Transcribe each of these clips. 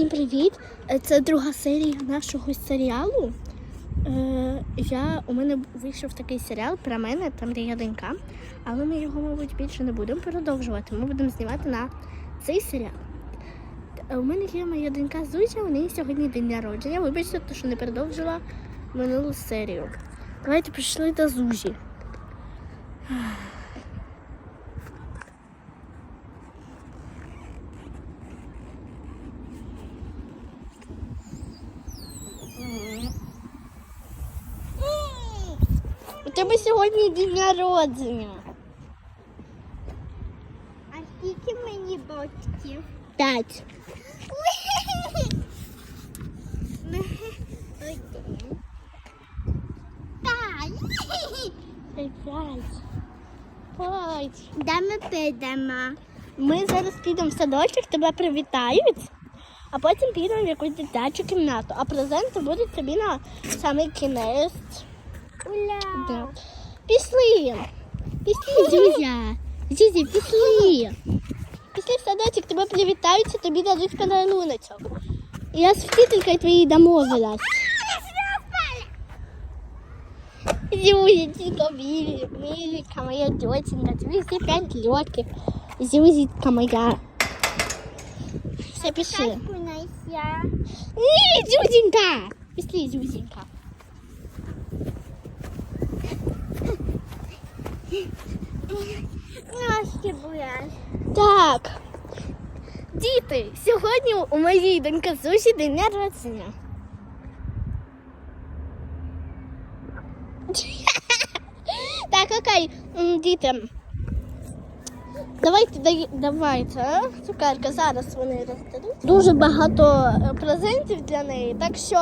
Всім привіт! Е, Це друга серія нашого серіалу. Е, я, у мене вийшов такий серіал про мене, там де я донька, але ми його, мабуть, більше не будемо продовжувати. Ми будемо знімати на цей серіал. Е, У мене є моя донька Зузя, у неї сьогодні день народження. Вибачте, що не продовжила минулу серію. Давайте пішли до Зузі. У тебе сьогодні день народження. А скільки мені батьків? П'ять. Де ми підемо? Ми зараз підемо в садочок, тебе привітають, а потім підемо в якусь дитячу кімнату. А презенти будуть тобі на самий кінець. Уля! Да. Пішли. Пішли, Зюзя. Зюзя, пішли. Пішли в садочок, тебе привітають, і тобі дадуть подаруночок. І Я з вчителькою твоєю домовилась. Зюзечка, Мілі, Міліка, моя доченька, тобі всі п'ять років. Зюзечка моя. Все, пішли. Качку найся. Ні, Зюзенька. Пішли, Зюзенька. Ножки будеш. Так. Діти, сьогодні у моєї доньки Зусі день народження. Так, окей, діти. Давайте, дай- давайте, а? цукерка, зараз вони роздадуть. Дуже багато е, презентів для неї, так що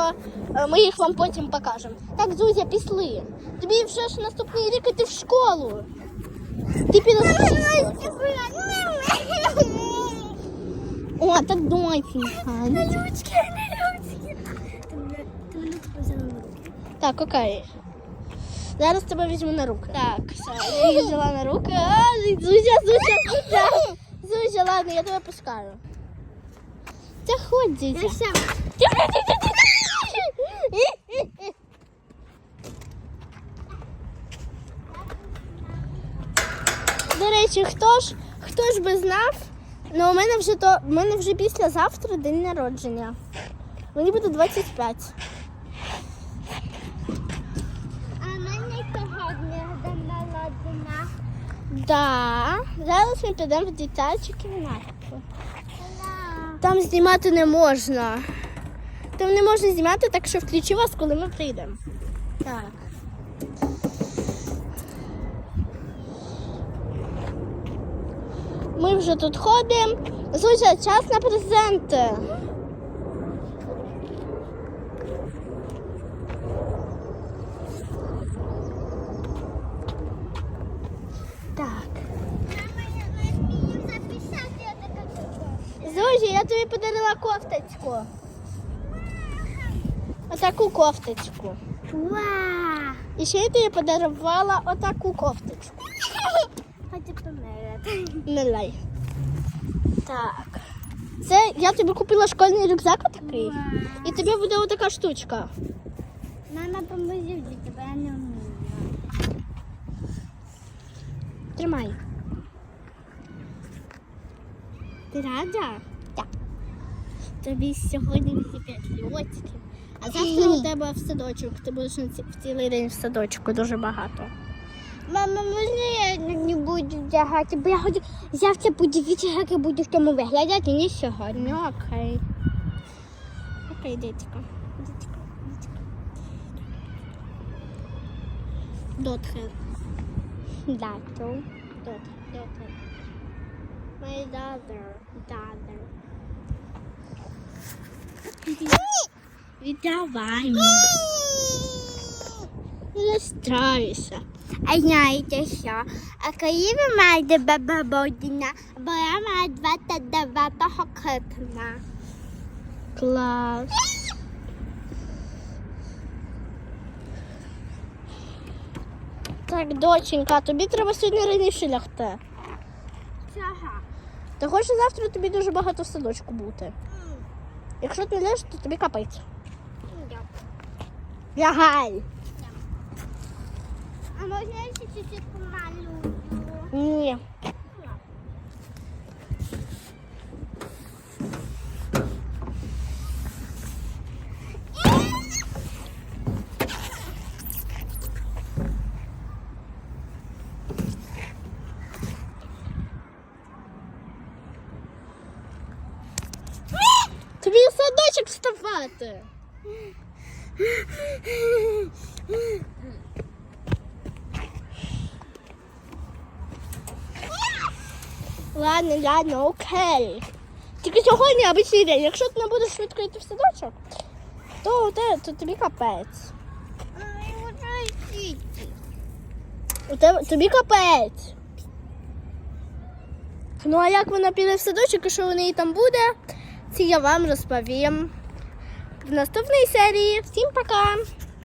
е, ми їх вам потім покажемо. Так, Зузя, пішли. Тобі вже ж наступний рік іти в школу. Ти підеш. О, так донька. Ти мене типу взяла на руки. Так, окей. Зараз тебе візьму на руки. Так, все, я її взяла на руки. А, Зузя, Зузя, Зузя. Зузя, ладно, я тебе пускаю. Заходь, Зузя. До речі, хто ж, хто ж би знав, ну у мене вже то, у мене вже післязавтра день народження. Мені буде 25. А мене сьогодні день народження. Да. Зараз ми підемо в дитячу кімнатку. Там знімати не можна. Там не можна знімати, так що включу вас, коли ми прийдемо. Так. Ми вже тут ходимо. Зузя, час на презенти. Так. Мама, я не вмію записати, я така Зузі, я тобі подарила кофточку. Отаку кофточку. Уа! І ще я тобі подарувала отаку кофточку. Хочу. Не лай. Так. Це я тобі купила школьний рюкзак такий. І тобі буде отака штучка. Мама, поможи, тебе я не вмію. Тримай. Ти рада? Тобі сьогодні всі 5 років. А завтра у тебе в садочок. Ти будеш в цілий день в садочку дуже багато. Мама, можна я не буду вдягати, бо я хочу завтра подивитися, як я буду в тому виглядати, не сьогодні. Ну, окей. Окей, дитько. Дитько, дитько. Дотхе. Дату. Дот, daughter. My daughter. Daughter. Віддавай. Не розстраюйся. А знаєте що? А коли ви маєте баба Бодіна, бо я маю 29 квітня. Клас. Так, доченька, тобі треба сьогодні раніше лягти. Чого? Того що завтра тобі дуже багато в садочку бути. Якщо ти не лежиш, то тобі капець. Лягай. А можна ще чуть-чуть помалюю? Ні. Тобі в садочок вставати. Ладно, ладно, окей. Тільки сьогодні обичний день. Якщо ти не будеш швидко йти в садочок, то, у то тобі капець. У тебе тобі капець. Ну а як вона піде в садочок і що у неї там буде, я вам розповім в наступній серії. Всім пока!